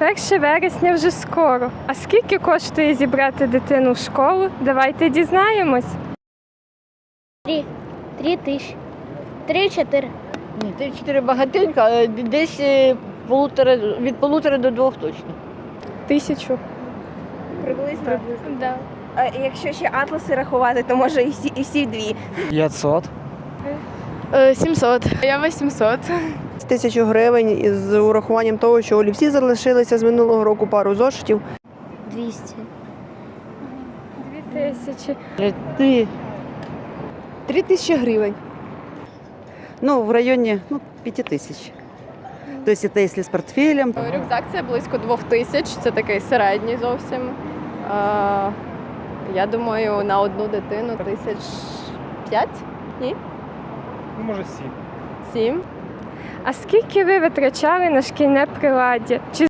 1 вересня вже скоро. А скільки коштує зібрати дитину в школу? Давайте дізнаємось. Три. Три тисячі. Три-чотири. Ні, три чотири багатенько, але десь е, полутора, від полутора до двох точно. Тисячу. Приблизно. Да. А якщо ще атласи рахувати, то може і всі, і всі дві. 500. 700. Я 800. З тисячу гривень із урахуванням того, що олівці залишилися з минулого року пару зошитів. Двісті. Дві тисячі. Ти Три тисячі гривень. Ну, в районе ну, 5000. То есть это если с портфелем. Рюкзак це близько двох тисяч, це такий середній зовсім. А, я думаю, на одну дитину тисяч п'ять, Ну, може, 7. сім. А скільки ви витрачали на шкільне приладдя? Чи